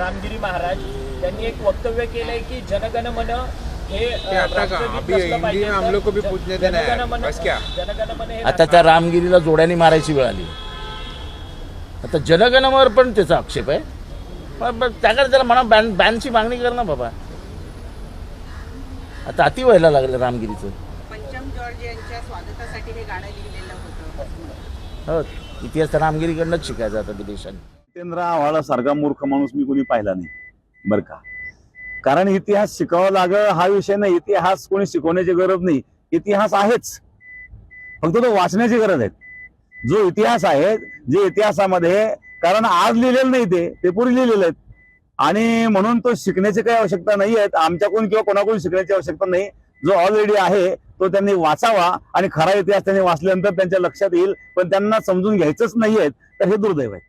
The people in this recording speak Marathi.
रामगिरी महाराज त्यांनी एक वक्तव्य केलंय की जनगण मन हे आता का? राष्ट्रगीत अभी असलं हिंदी पाहिजे में हम तर लोग को भी जन- पूछने देना है. जनगण मन- बस क्या? जनगण मन हे आता त्या रामगिरीला जोड्याने मारायची वेळ आली आता जनगणवर पण त्याचा आक्षेप आहे त्याकडे त्याला म्हणा बॅन बॅनची मागणी कर ना बाबा आता अति व्हायला लागलं रामगिरीचं पंचम जॉर्ज यांच्या स्वागतासाठी हे गाणं लिहिलेलं होतं हो इतिहास तर रामगिरीकडनंच शिकायचा आता विदेशाने सत्येंद्र आव्हाडा सारखा मूर्ख माणूस मी कोणी पाहिला नाही बरं का? कारण इतिहास शिकावा लागल हा विषय नाही. इतिहास कोणी शिकवण्याची गरज नाही. इतिहास आहेच. फक्त तो वाचण्याची गरज आहे. जो इतिहास आहे जे इतिहासामध्ये कारण आज लिहिलेलं नाही ते ते पूर्वी लिहिलेलं आहेत. आणि म्हणून तो शिकण्याची काही आवश्यकता नाही आहेत आमच्याकडून किंवा कोणाकडून शिकण्याची आवश्यकता नाही. जो ऑलरेडी आहे तो त्यांनी वाचावा आणि खरा इतिहास त्यांनी वाचल्यानंतर त्यांच्या लक्षात येईल. पण त्यांना समजून घ्यायचंच नाही आहेत तर हे दुर्दैव आहे.